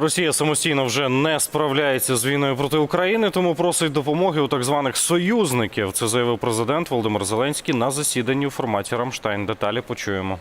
Росія самостійно вже не справляється з війною проти України, тому просить допомоги у так званих союзників. Це заявив президент Володимир Зеленський на засіданні у форматі Рамштайн. Деталі почуємо.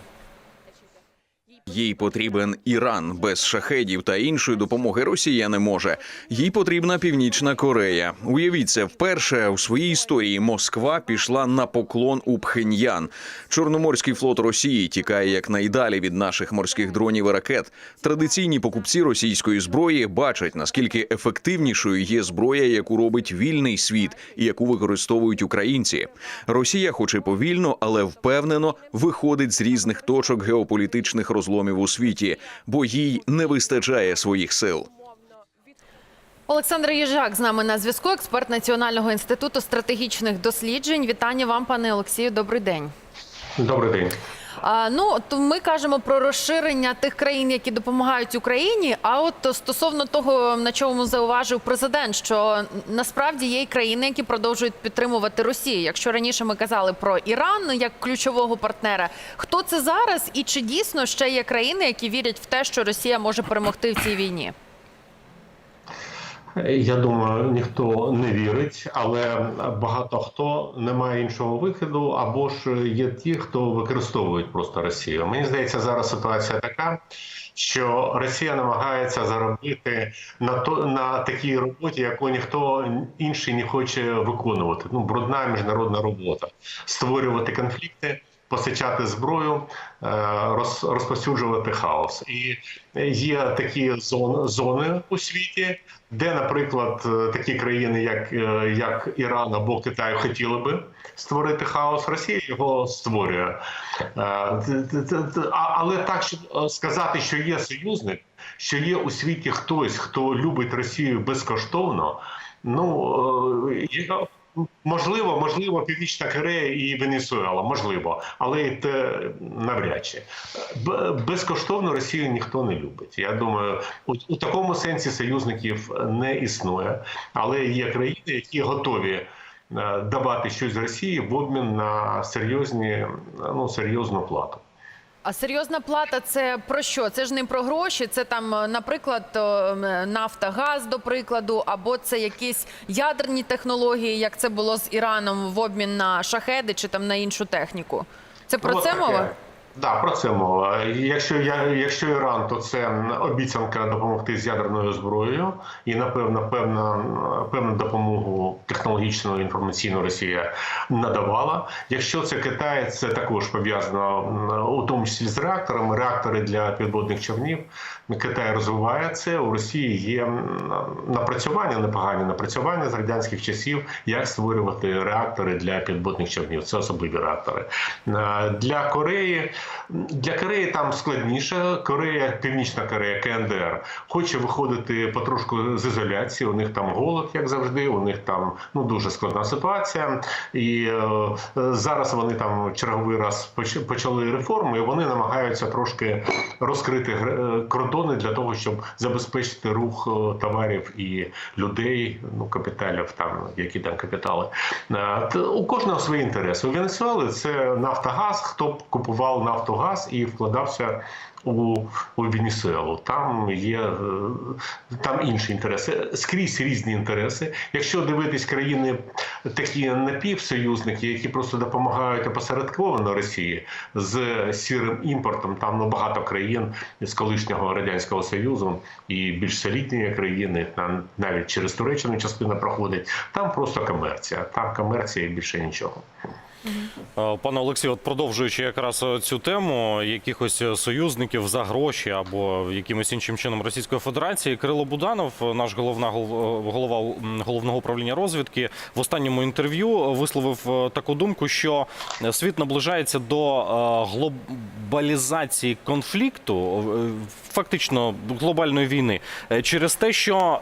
Їй потрібен Іран без шахедів та іншої допомоги Росія не може. Їй потрібна Північна Корея. Уявіть це, вперше у своїй історії Москва пішла на поклон у Пхеньян. Чорноморський флот Росії тікає якнайдалі від наших морських дронів і ракет. Традиційні покупці російської зброї бачать наскільки ефективнішою є зброя, яку робить вільний світ і яку використовують українці. Росія, хоч і повільно, але впевнено виходить з різних точок геополітичних розломів у світі, бо їй не вистачає своїх сил. Олександр Єжак з нами на зв'язку, експерт Національного інституту стратегічних досліджень. Вітання вам, пане Олексію. Добрий день. Добрий день. Ну то ми кажемо про розширення тих країн, які допомагають Україні. А от стосовно того, на чому зауважив президент, що насправді є і країни, які продовжують підтримувати Росію. Якщо раніше ми казали про Іран як ключового партнера, хто це зараз, і чи дійсно ще є країни, які вірять в те, що Росія може перемогти в цій війні? Я думаю, ніхто не вірить, але багато хто не має іншого виходу, або ж є ті, хто використовують просто Росію. Мені здається, зараз ситуація така, що Росія намагається заробити на то на такій роботі, яку ніхто інший не хоче виконувати. Ну брудна міжнародна робота, створювати конфлікти. Постачати зброю, е, роз- розповсюджувати хаос, і є такі зони, у світі, де, наприклад, е, такі країни, як, е, як Іран або Китай, хотіли би створити хаос. Росія його створює. Але так щоб сказати, що є союзник, що є у світі хтось, хто любить Росію безкоштовно. Ну можливо, можливо, Північна Корея і Венесуела, можливо, але і те навряд чи безкоштовно Росію ніхто не любить. Я думаю, у, такому сенсі союзників не існує, але є країни, які готові. е, Давати щось Росії в обмін на серйозні ну серйозну плату. А серйозна плата це про що? Це ж не про гроші. Це там, е, наприклад, то, нафта, газ, до прикладу, або це якісь ядерні технології, як це було з Іраном в обмін на шахеди чи там на іншу техніку. Це про Ну, це мова? Да, про це мова. Якщо я якщо Іран, то це обіцянка допомогти з ядерною зброєю, і напевно певна певну допомогу технологічну інформаційну Росія надавала. Якщо це Китай, це також пов'язано у тому числі з реакторами. Реактори для підводних човнів. Китай розвиває це. У Росії є напрацювання, непогані напрацювання з радянських часів, як створювати реактори для підводних човнів. Це особливі реактори для Кореї. Для Кореї там складніше. Корея, Північна Корея, КНДР хоче виходити потрошку з ізоляції. У них там голод, як завжди. У них там ну дуже складна ситуація. І е, зараз вони там черговий раз почали реформи. і Вони намагаються трошки розкрити е, кордони для того, щоб забезпечити рух е, товарів і людей, ну капіталів, там які там капітали. Е, У кожного свої інтереси. У Венесуели це Нафтогаз, хто купував Нафтогаз і вкладався у, у Венесуелу. Там є е, там інші інтереси. Скрізь різні інтереси. Якщо дивитись країни такі напівсоюзники, які просто допомагають опосередковано Росії з сірим імпортом, там ну, багато країн з колишнього радянського союзу і більш солідні країни, там навіть через Туреччину частина проходить. Там просто комерція. Там комерція і більше нічого. Е, Пане Олексію, от продовжуючи якраз е, цю тему якихось е, союзників за гроші або якимось іншим чином Російської Федерації, Кирило Буданов, наш головна гол- голова головного управління розвідки, в останньому інтерв'ю висловив таку думку, що світ наближається до глобалізації конфлікту, фактично глобальної війни, через те, що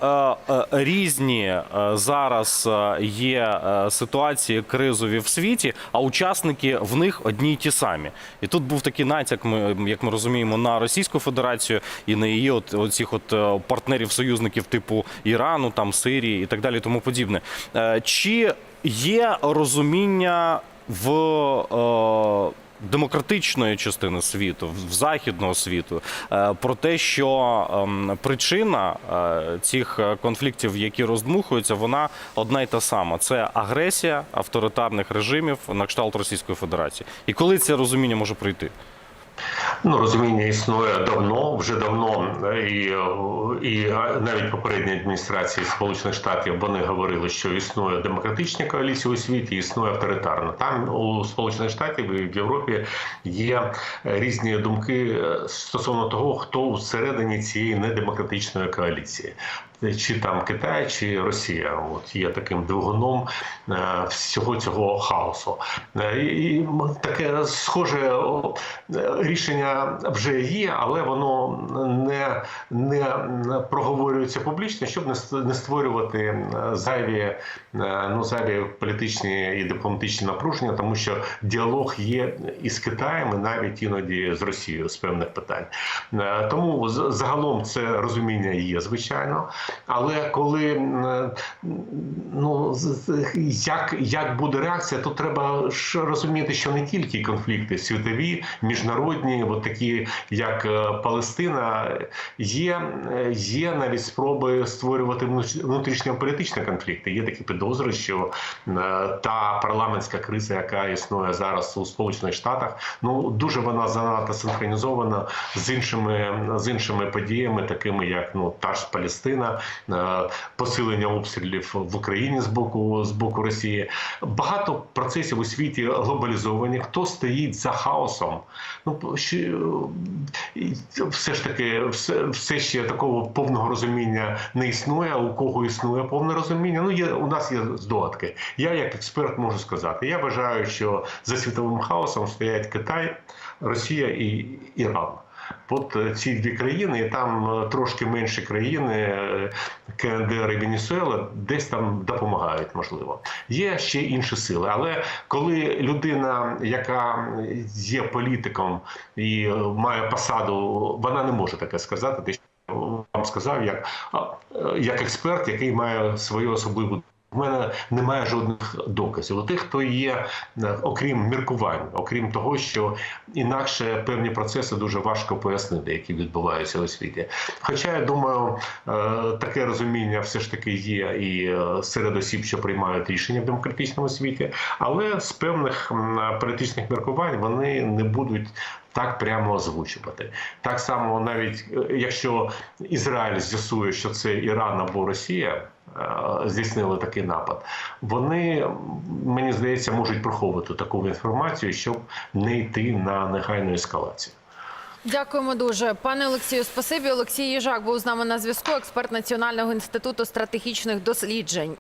різні зараз є ситуації кризові в світі, а учасники в них одні й ті самі. І тут був такий натяк, ми, як ми розуміємо, на Російську Федерацію і на її от, оцих от е, партнерів-союзників типу Ірану, там Сирії і так далі, тому подібне. Е, Чи є розуміння в е, демократичної частини світу, в західного світу, е, про те, що ем, причина е, цих конфліктів, які роздмухуються, вона одна й та сама: це агресія авторитарних режимів на кшталт Російської Федерації. І коли це розуміння може прийти? Ну, розуміння існує давно, вже давно, і, і навіть попередні адміністрації Сполучених Штатів вони говорили, що існує демократична коаліція у світі, існує авторитарна. Там у Сполучених Штатів і в Європі є різні думки стосовно того, хто всередині цієї недемократичної коаліції. Чи там Китай, чи Росія, от є таким двигуном е, всього цього хаосу. Е, І таке схоже е, рішення вже є, але воно не, не проговорюється публічно, щоб не ст- створювати зайві, ну, зайві політичні і дипломатичні напруження, тому що діалог є із Китаєм, і навіть іноді з Росією з певних питань. Тому загалом це розуміння є, звичайно. Але коли ну з- з- як, як буде реакція, то треба ж розуміти, що не тільки конфлікти світові, міжнародні, от такі як е, Палестина, є, е, є навіть спроби створювати внутрі- внутрішньополітичні конфлікти. Є такі підозри, що е, та парламентська криза, яка існує зараз у Сполучених Штатах, ну дуже вона занадто синхронізована з іншими з іншими подіями, такими як ну та ж Палестина, посилення обстрілів в Україні з боку з боку Росії. Багато процесів у світі глобалізовані. Хто стоїть за хаосом? Ну е, все ж таки, все, все ще такого повного розуміння не існує. У кого існує повне розуміння? Ну є у нас є здогадки. Я як експерт можу сказати. Я вважаю, що за світовим хаосом стоять Китай, Росія і Іран. От е, ці дві країни, і там е, трошки менші країни, е, КНДР і Венесуела, десь там допомагають, можливо. Є ще інші сили. Але коли людина, яка є політиком і має посаду, вона не може таке сказати. Що вам сказав, як, як експерт, який має свою особливу. В мене немає жодних доказів. У тих, хто є, е, окрім міркувань, окрім того, що інакше певні процеси дуже важко пояснити, які відбуваються у світі. Хоча я думаю, е, таке розуміння все ж таки є і е, серед осіб, що приймають рішення в демократичному світі, але з певних політичних міркувань вони не будуть. Так прямо озвучувати. Так само, навіть якщо Ізраїль з'ясує, що це Іран або Росія, здійснили такий напад, вони, мені здається, можуть приховувати таку інформацію, щоб не йти на негайну ескалацію. Дякуємо дуже, пане Олексію. Спасибі. Олексій Їжак був з нами на зв'язку, експерт Національного інституту стратегічних досліджень.